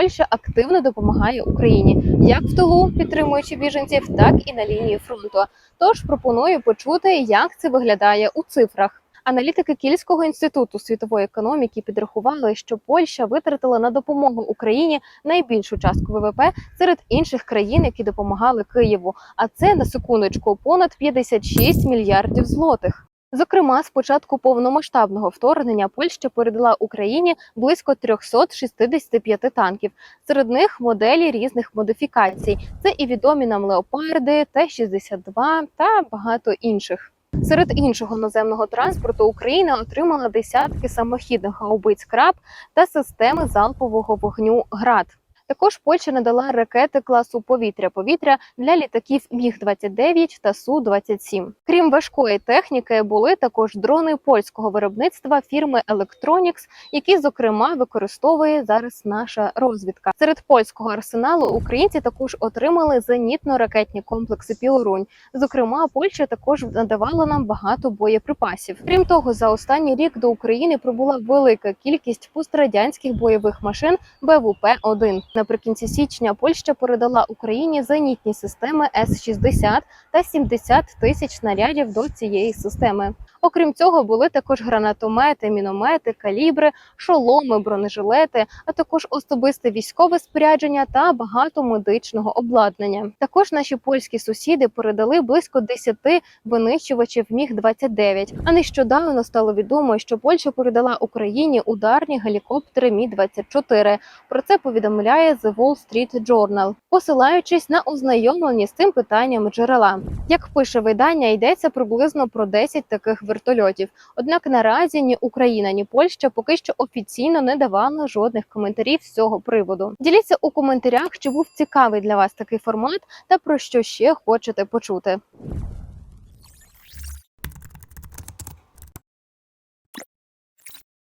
Польща активно допомагає Україні як в тилу, підтримуючи біженців, так і на лінії фронту. Тож пропоную почути, як це виглядає у цифрах. Аналітики Кільського інституту світової економіки підрахували, що Польща витратила на допомогу Україні найбільшу частку ВВП серед інших країн, які допомагали Києву. А це на секундочку понад 56 мільярдів злотих. Зокрема, з початку повномасштабного вторгнення Польща передала Україні близько 365 танків. Серед них моделі різних модифікацій. Це і відомі нам леопарди, Т-62 та багато інших. Серед іншого наземного транспорту Україна отримала десятки самохідних гаубиць краб та системи залпового вогню ГРАД. Також Польща надала ракети класу повітря-повітря для літаків Міг-29 та Су-27. Крім важкої техніки, були також дрони польського виробництва фірми Electronics, які зокрема використовує зараз наша розвідка. Серед польського арсеналу українці також отримали зенітно-ракетні комплекси Пілорунь. Зокрема, Польща також надавала нам багато боєприпасів. Крім того, за останній рік до України прибула велика кількість пострадянських бойових машин БВП-1. Наприкінці січня Польща передала Україні зенітні системи С-60 та 70 тисяч снарядів до цієї системи. Окрім цього, були також гранатомети, міномети, калібри, шоломи, бронежилети, а також особисте військове спорядження та багато медичного обладнання. Також наші польські сусіди передали близько 10 винищувачів Міг 29 А нещодавно стало відомо, що Польща передала Україні ударні гелікоптери Мі 24 Про це повідомляє The Wall Street Journal, посилаючись на ознайомлені з цим питанням джерела. Як пише видання, йдеться приблизно про 10 таких вертольотів. Однак наразі ні Україна, ні Польща поки що офіційно не давали жодних коментарів з цього приводу. Діліться у коментарях, чи був цікавий для вас такий формат та про що ще хочете почути.